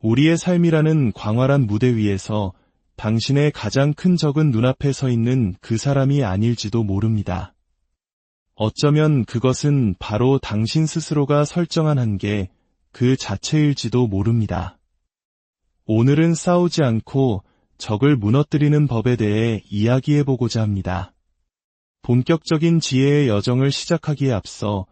우리의 삶이라는 광활한 무대 위에서 당신의 가장 큰 적은 눈앞에 서 있는 그 사람이 아닐지도 모릅니다. 어쩌면 그것은 바로 당신 스스로가 설정한 한계, 그 자체일지도 모릅니다. 오늘은 싸우지 않고 적을 무너뜨리는 법에 대해 이야기해보고자 합니다. 본격적인 지혜의 여정을 시작하기에 앞서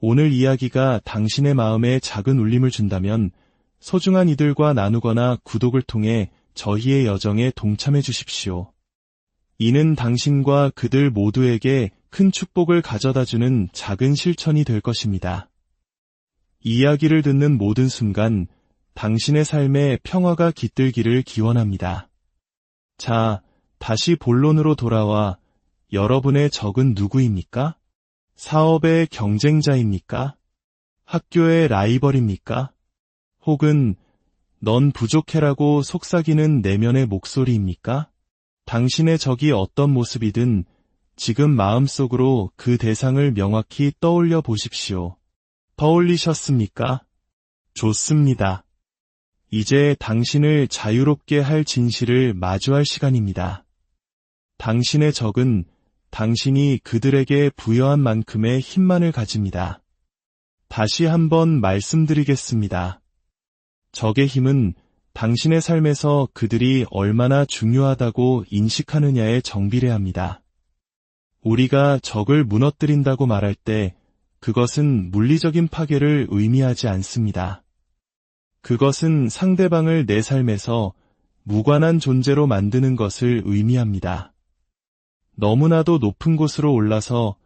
오늘 이야기가 당신의 마음에 작은 울림을 준다면 소중한 이들과 나누거나 구독을 통해 저희의 여정에 동참해 주십시오. 이는 당신과 그들 모두에게 큰 축복을 가져다 주는 작은 실천이 될 것입니다. 이야기를 듣는 모든 순간 당신의 삶에 평화가 깃들기를 기원합니다. 자, 다시 본론으로 돌아와 여러분의 적은 누구입니까? 사업의 경쟁자입니까? 학교의 라이벌입니까? 혹은 넌 부족해라고 속삭이는 내면의 목소리입니까? 당신의 적이 어떤 모습이든 지금 마음속으로 그 대상을 명확히 떠올려 보십시오. 떠올리셨습니까? 좋습니다. 이제 당신을 자유롭게 할 진실을 마주할 시간입니다. 당신의 적은 당신이 그들에게 부여한 만큼의 힘만을 가집니다. 다시 한번 말씀드리겠습니다. 적의 힘은 당신의 삶에서 그들이 얼마나 중요하다고 인식하느냐에 정비례합니다. 우리가 적을 무너뜨린다고 말할 때 그것은 물리적인 파괴를 의미하지 않습니다. 그것은 상대방을 내 삶에서 무관한 존재로 만드는 것을 의미합니다. 너무나도 높은 곳으로 올라서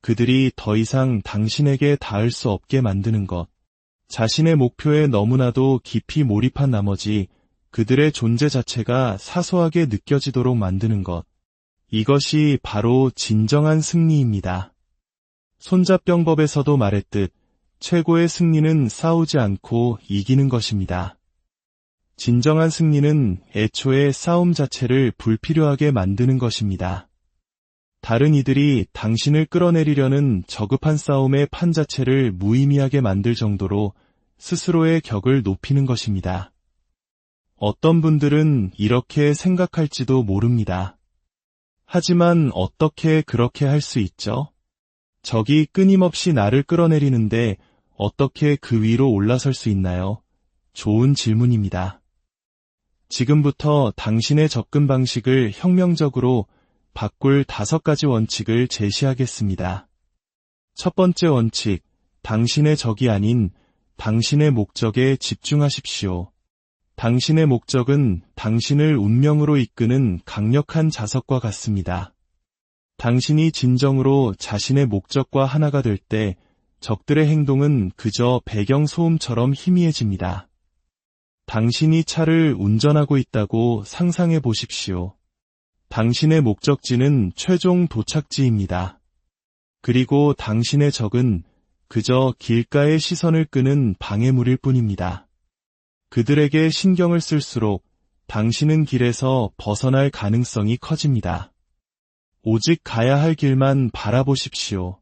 그들이 더 이상 당신에게 닿을 수 없게 만드는 것. 자신의 목표에 너무나도 깊이 몰입한 나머지 그들의 존재 자체가 사소하게 느껴지도록 만드는 것. 이것이 바로 진정한 승리입니다. 손자병법에서도 말했듯 최고의 승리는 싸우지 않고 이기는 것입니다. 진정한 승리는 애초에 싸움 자체를 불필요하게 만드는 것입니다. 다른 이들이 당신을 끌어내리려는 저급한 싸움의 판 자체를 무의미하게 만들 정도로 스스로의 격을 높이는 것입니다. 어떤 분들은 이렇게 생각할지도 모릅니다. 하지만 어떻게 그렇게 할 수 있죠? 적이 끊임없이 나를 끌어내리는데 어떻게 그 위로 올라설 수 있나요? 좋은 질문입니다. 지금부터 당신의 접근 방식을 혁명적으로 바꿀 다섯 가지 원칙을 제시하겠습니다. 첫 번째 원칙, 당신의 적이 아닌 당신의 목적에 집중하십시오. 당신의 목적은 당신을 운명으로 이끄는 강력한 자석과 같습니다. 당신이 진정으로 자신의 목적과 하나가 될 때 적들의 행동은 그저 배경 소음처럼 희미해집니다. 당신이 차를 운전하고 있다고 상상해 보십시오. 당신의 목적지는 최종 도착지입니다. 그리고 당신의 적은 그저 길가의 시선을 끄는 방해물일 뿐입니다. 그들에게 신경을 쓸수록 당신은 길에서 벗어날 가능성이 커집니다. 오직 가야 할 길만 바라보십시오.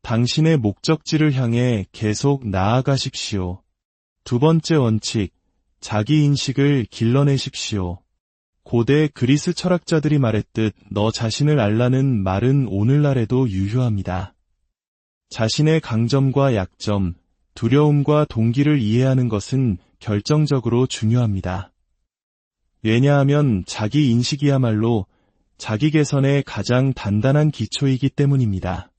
당신의 목적지를 향해 계속 나아가십시오. 두 번째 원칙, 자기 인식을 길러내십시오. 고대 그리스 철학자들이 말했듯 너 자신을 알라는 말은 오늘날에도 유효합니다. 자신의 강점과 약점, 두려움과 동기를 이해하는 것은 결정적으로 중요합니다. 왜냐하면 자기 인식이야말로 자기 개선의 가장 단단한 기초이기 때문입니다.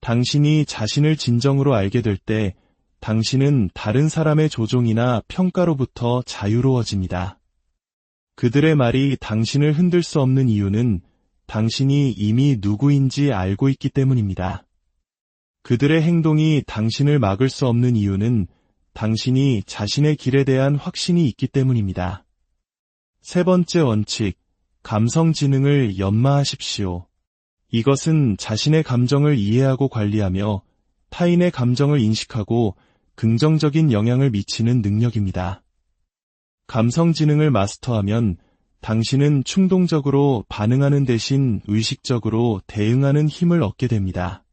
당신이 자신을 진정으로 알게 될 때 당신은 다른 사람의 조종이나 평가로부터 자유로워집니다. 그들의 말이 당신을 흔들 수 없는 이유는 당신이 이미 누구인지 알고 있기 때문입니다. 그들의 행동이 당신을 막을 수 없는 이유는 당신이 자신의 길에 대한 확신이 있기 때문입니다. 세 번째 원칙, 감성 지능을 연마하십시오. 이것은 자신의 감정을 이해하고 관리하며 타인의 감정을 인식하고 긍정적인 영향을 미치는 능력입니다. 감성 지능을 마스터하면 당신은 충동적으로 반응하는 대신 의식적으로 대응하는 힘을 얻게 됩니다.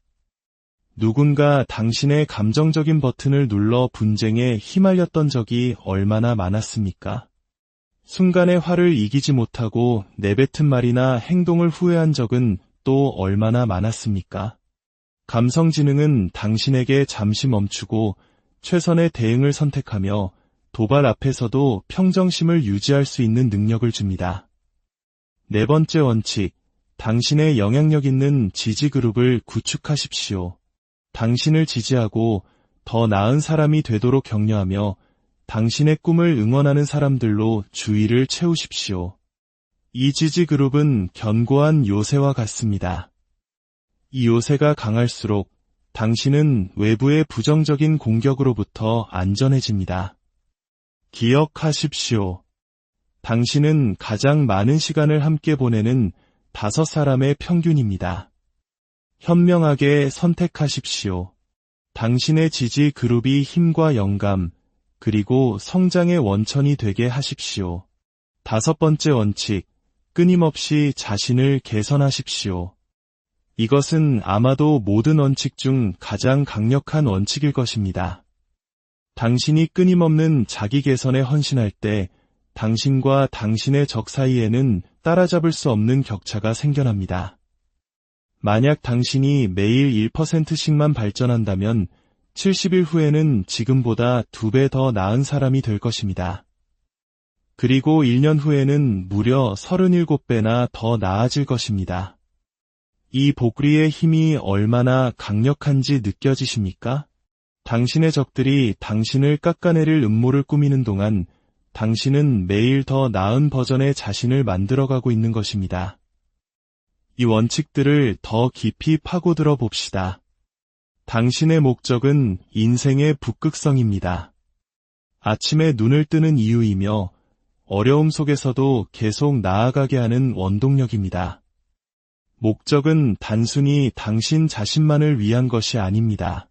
누군가 당신의 감정적인 버튼을 눌러 분쟁에 휘말렸던 적이 얼마나 많았습니까? 순간의 화를 이기지 못하고 내뱉은 말이나 행동을 후회한 적은 또 얼마나 많았습니까? 감성지능은 당신에게 잠시 멈추고 최선의 대응을 선택하며 도발 앞에서도 평정심을 유지할 수 있는 능력을 줍니다. 네 번째 원칙, 당신의 영향력 있는 지지 그룹을 구축하십시오. 당신을 지지하고 더 나은 사람이 되도록 격려하며 당신의 꿈을 응원하는 사람들로 주의를 채우십시오. 이 지지 그룹은 견고한 요새와 같습니다. 이 요새가 강할수록 당신은 외부의 부정적인 공격으로부터 안전해집니다. 기억하십시오. 당신은 가장 많은 시간을 함께 보내는 다섯 사람의 평균입니다. 현명하게 선택하십시오. 당신의 지지 그룹이 힘과 영감, 그리고 성장의 원천이 되게 하십시오. 다섯 번째 원칙, 끊임없이 자신을 개선하십시오. 이것은 아마도 모든 원칙 중 가장 강력한 원칙일 것입니다. 당신이 끊임없는 자기 개선에 헌신할 때 당신과 당신의 적 사이에는 따라잡을 수 없는 격차가 생겨납니다. 만약 당신이 매일 1%씩만 발전한다면 70일 후에는 지금보다 두 배 더 나은 사람이 될 것입니다. 그리고 1년 후에는 무려 37배나 더 나아질 것입니다. 이 복리의 힘이 얼마나 강력한지 느껴지십니까? 당신의 적들이 당신을 깎아내릴 음모를 꾸미는 동안 당신은 매일 더 나은 버전의 자신을 만들어가고 있는 것입니다. 이 원칙들을 더 깊이 파고들어 봅시다. 당신의 목적은 인생의 북극성입니다. 아침에 눈을 뜨는 이유이며 어려움 속에서도 계속 나아가게 하는 원동력입니다. 목적은 단순히 당신 자신만을 위한 것이 아닙니다.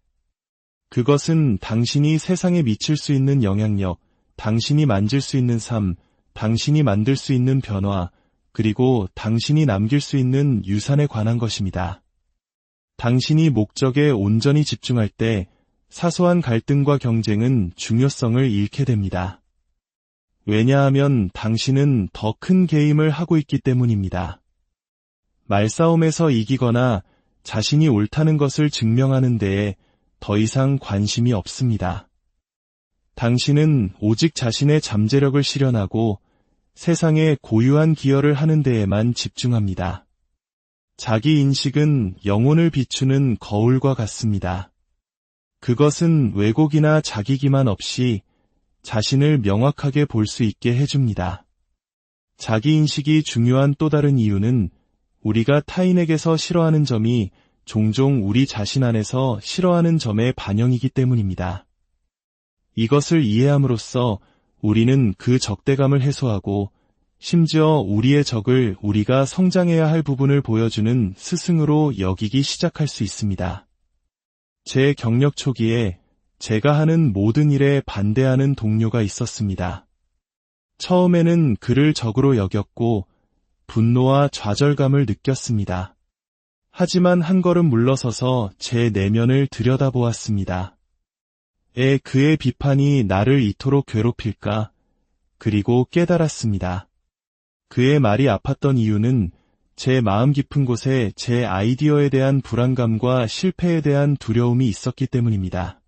그것은 당신이 세상에 미칠 수 있는 영향력, 당신이 만질 수 있는 삶, 당신이 만들 수 있는 변화, 그리고 당신이 남길 수 있는 유산에 관한 것입니다. 당신이 목적에 온전히 집중할 때 사소한 갈등과 경쟁은 중요성을 잃게 됩니다. 왜냐하면 당신은 더 큰 게임을 하고 있기 때문입니다. 말싸움에서 이기거나 자신이 옳다는 것을 증명하는 데에 더 이상 관심이 없습니다. 당신은 오직 자신의 잠재력을 실현하고 세상에 고유한 기여를 하는 데에만 집중합니다. 자기 인식은 영혼을 비추는 거울과 같습니다. 그것은 왜곡이나 자기기만 없이 자신을 명확하게 볼 수 있게 해줍니다. 자기 인식이 중요한 또 다른 이유는 우리가 타인에게서 싫어하는 점이 종종 우리 자신 안에서 싫어하는 점의 반영이기 때문입니다. 이것을 이해함으로써 우리는 그 적대감을 해소하고 심지어 우리의 적을 우리가 성장해야 할 부분을 보여주는 스승으로 여기기 시작할 수 있습니다. 제 경력 초기에 제가 하는 모든 일에 반대하는 동료가 있었습니다. 처음에는 그를 적으로 여겼고 분노와 좌절감을 느꼈습니다. 하지만 한 걸음 물러서서 제 내면을 들여다보았습니다. 에 그의 비판이 나를 이토록 괴롭힐까? 그리고 깨달았습니다. 그의 말이 아팠던 이유는 제 마음 깊은 곳에 제 아이디어에 대한 불안감과 실패에 대한 두려움이 있었기 때문입니다.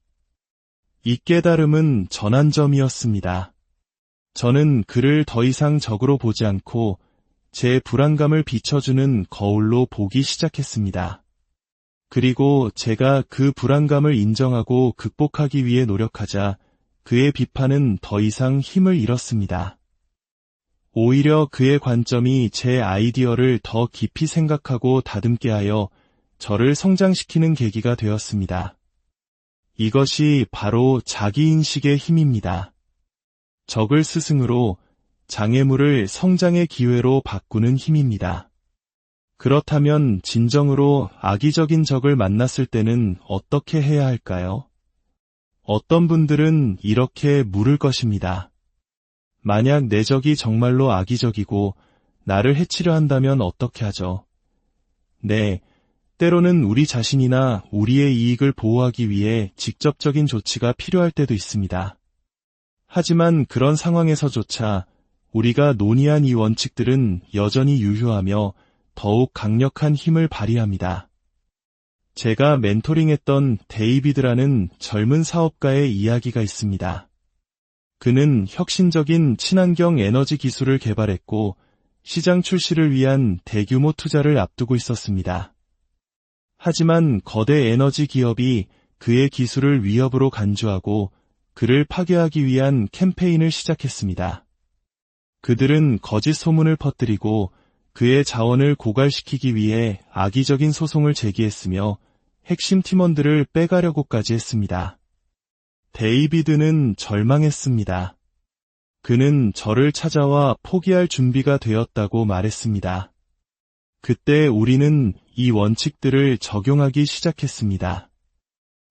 이 깨달음은 전환점이었습니다. 저는 그를 더 이상 적으로 보지 않고 제 불안감을 비춰주는 거울로 보기 시작했습니다. 그리고 제가 그 불안감을 인정하고 극복하기 위해 노력하자 그의 비판은 더 이상 힘을 잃었습니다. 오히려 그의 관점이 제 아이디어를 더 깊이 생각하고 다듬게 하여 저를 성장시키는 계기가 되었습니다. 이것이 바로 자기인식의 힘입니다. 적을 스승으로 장애물을 성장의 기회로 바꾸는 힘입니다. 그렇다면 진정으로 악의적인 적을 만났을 때는 어떻게 해야 할까요? 어떤 분들은 이렇게 물을 것입니다. 만약 내 적이 정말로 악의적이고 나를 해치려 한다면 어떻게 하죠? 네, 때로는 우리 자신이나 우리의 이익을 보호하기 위해 직접적인 조치가 필요할 때도 있습니다. 하지만 그런 상황에서조차 우리가 논의한 이 원칙들은 여전히 유효하며 더욱 강력한 힘을 발휘합니다. 제가 멘토링했던 데이비드라는 젊은 사업가의 이야기가 있습니다. 그는 혁신적인 친환경 에너지 기술을 개발했고 시장 출시를 위한 대규모 투자를 앞두고 있었습니다. 하지만 거대 에너지 기업이 그의 기술을 위협으로 간주하고 그를 파괴하기 위한 캠페인을 시작했습니다. 그들은 거짓 소문을 퍼뜨리고 그의 자원을 고갈시키기 위해 악의적인 소송을 제기했으며 핵심 팀원들을 빼가려고까지 했습니다. 데이비드는 절망했습니다. 그는 저를 찾아와 포기할 준비가 되었다고 말했습니다. 그때 우리는 이 원칙들을 적용하기 시작했습니다.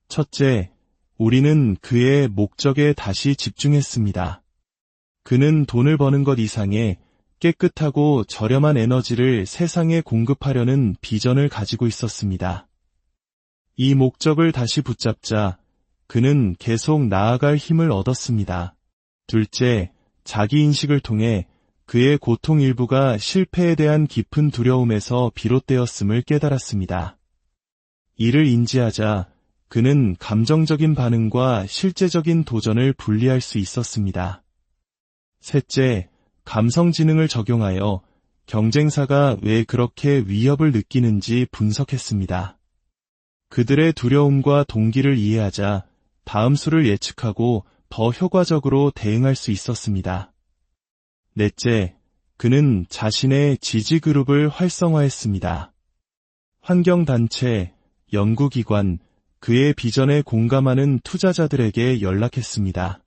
첫째, 우리는 그의 목적에 다시 집중했습니다. 그는 돈을 버는 것 이상의 깨끗하고 저렴한 에너지를 세상에 공급하려는 비전을 가지고 있었습니다. 이 목적을 다시 붙잡자 그는 계속 나아갈 힘을 얻었습니다. 둘째, 자기인식을 통해 그의 고통 일부가 실패에 대한 깊은 두려움에서 비롯되었음을 깨달았습니다. 이를 인지하자 그는 감정적인 반응과 실제적인 도전을 분리할 수 있었습니다. 셋째, 감성지능을 적용하여 경쟁사가 왜 그렇게 위협을 느끼는지 분석했습니다. 그들의 두려움과 동기를 이해하자 다음 수를 예측하고 더 효과적으로 대응할 수 있었습니다. 넷째, 그는 자신의 지지 그룹을 활성화했습니다. 환경단체, 연구기관, 그의 비전에 공감하는 투자자들에게 연락했습니다.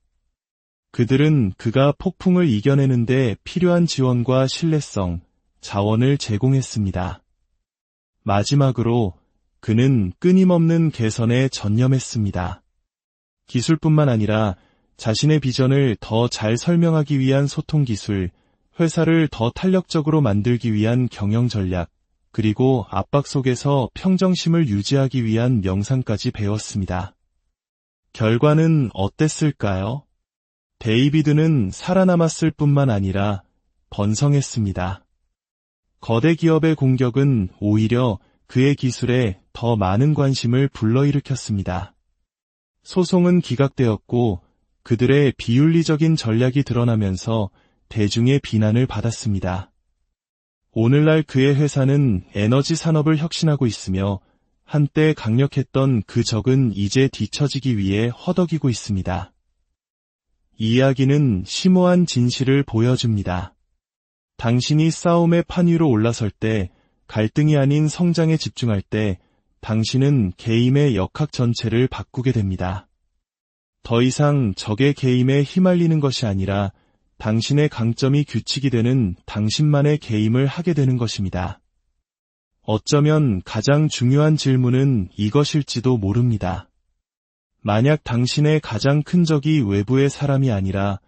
그들은 그가 폭풍을 이겨내는데 필요한 지원과 신뢰성, 자원을 제공했습니다. 마지막으로 그는 끊임없는 개선에 전념했습니다. 기술뿐만 아니라 자신의 비전을 더 잘 설명하기 위한 소통 기술, 회사를 더 탄력적으로 만들기 위한 경영 전략, 그리고 압박 속에서 평정심을 유지하기 위한 명상까지 배웠습니다. 결과는 어땠을까요? 데이비드는 살아남았을 뿐만 아니라 번성했습니다. 거대 기업의 공격은 오히려 그의 기술에 더 많은 관심을 불러일으켰습니다. 소송은 기각되었고 그들의 비윤리적인 전략이 드러나면서 대중의 비난을 받았습니다. 오늘날 그의 회사는 에너지 산업을 혁신하고 있으며 한때 강력했던 그 적은 이제 뒤처지기 위해 허덕이고 있습니다. 이야기는 심오한 진실을 보여줍니다. 당신이 싸움의 판 위로 올라설 때, 갈등이 아닌 성장에 집중할 때, 당신은 게임의 역학 전체를 바꾸게 됩니다. 더 이상 적의 게임에 휘말리는 것이 아니라 당신의 강점이 규칙이 되는 당신만의 게임을 하게 되는 것입니다. 어쩌면 가장 중요한 질문은 이것일지도 모릅니다. 만약 당신의 가장 큰 적이 외부의 사람이 아니라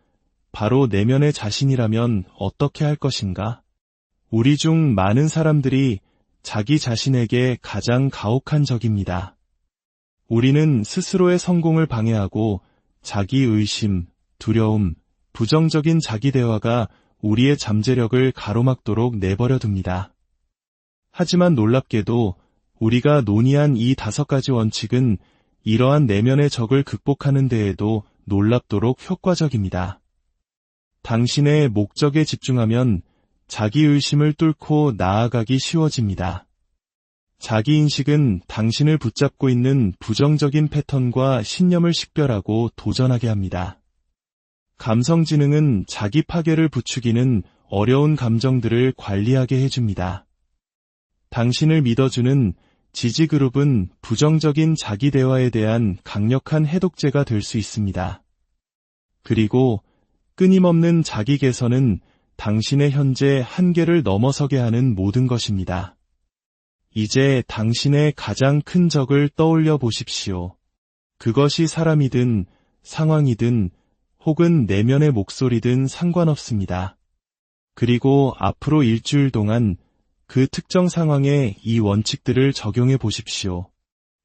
바로 내면의 자신이라면 어떻게 할 것인가? 우리 중 많은 사람들이 자기 자신에게 가장 가혹한 적입니다. 우리는 스스로의 성공을 방해하고 자기 의심, 두려움, 부정적인 자기 대화가 우리의 잠재력을 가로막도록 내버려 둡니다. 하지만 놀랍게도 우리가 논의한 이 다섯 가지 원칙은 이러한 내면의 적을 극복하는 데에도 놀랍도록 효과적입니다. 당신의 목적에 집중하면 자기 의심을 뚫고 나아가기 쉬워집니다. 자기 인식은 당신을 붙잡고 있는 부정적인 패턴과 신념을 식별하고 도전하게 합니다. 감성지능은 자기 파괴를 부추기는 어려운 감정들을 관리하게 해줍니다. 당신을 믿어주는 지지그룹은 부정적인 자기 대화에 대한 강력한 해독제가 될 수 있습니다. 그리고 끊임없는 자기 개선은 당신의 현재 한계를 넘어서게 하는 모든 것입니다. 이제 당신의 가장 큰 적을 떠올려 보십시오. 그것이 사람이든 상황이든 혹은 내면의 목소리든 상관없습니다. 그리고 앞으로 일주일 동안 그 특정 상황에 이 원칙들을 적용해 보십시오.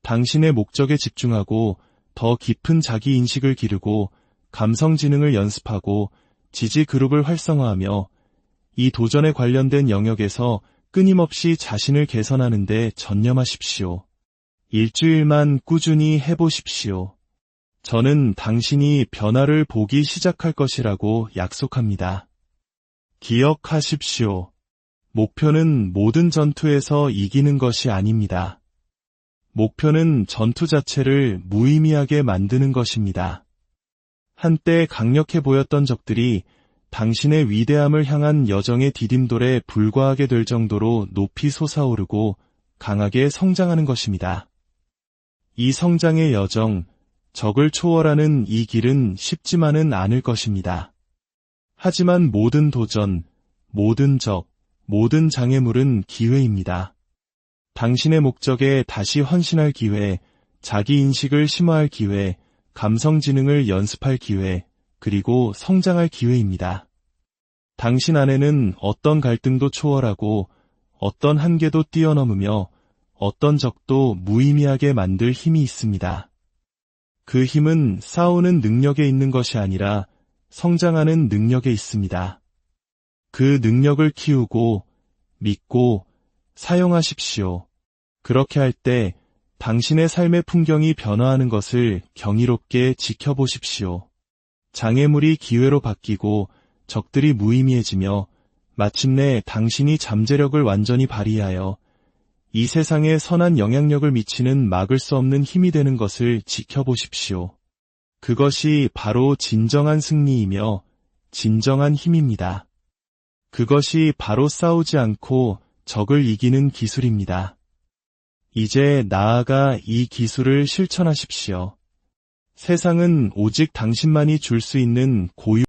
당신의 목적에 집중하고 더 깊은 자기 인식을 기르고 감성 지능을 연습하고 지지 그룹을 활성화하며 이 도전에 관련된 영역에서 끊임없이 자신을 개선하는 데 전념하십시오. 일주일만 꾸준히 해보십시오. 저는 당신이 변화를 보기 시작할 것이라고 약속합니다. 기억하십시오. 목표는 모든 전투에서 이기는 것이 아닙니다. 목표는 전투 자체를 무의미하게 만드는 것입니다. 한때 강력해 보였던 적들이 당신의 위대함을 향한 여정의 디딤돌에 불과하게 될 정도로 높이 솟아오르고 강하게 성장하는 것입니다. 이 성장의 여정, 적을 초월하는 이 길은 쉽지만은 않을 것입니다. 하지만 모든 도전, 모든 적, 모든 장애물은 기회입니다. 당신의 목적에 다시 헌신할 기회, 자기 인식을 심화할 기회, 감성 지능을 연습할 기회, 그리고 성장할 기회입니다. 당신 안에는 어떤 갈등도 초월하고 어떤 한계도 뛰어넘으며 어떤 적도 무의미하게 만들 힘이 있습니다. 그 힘은 싸우는 능력에 있는 것이 아니라 성장하는 능력에 있습니다. 그 능력을 키우고 믿고 사용하십시오. 그렇게 할 때 당신의 삶의 풍경이 변화하는 것을 경이롭게 지켜보십시오. 장애물이 기회로 바뀌고 적들이 무의미해지며 마침내 당신이 잠재력을 완전히 발휘하여 이 세상에 선한 영향력을 미치는 막을 수 없는 힘이 되는 것을 지켜보십시오. 그것이 바로 진정한 승리이며 진정한 힘입니다. 그것이 바로 싸우지 않고 적을 이기는 기술입니다. 이제 나아가 이 기술을 실천하십시오. 세상은 오직 당신만이 줄 수 있는 고유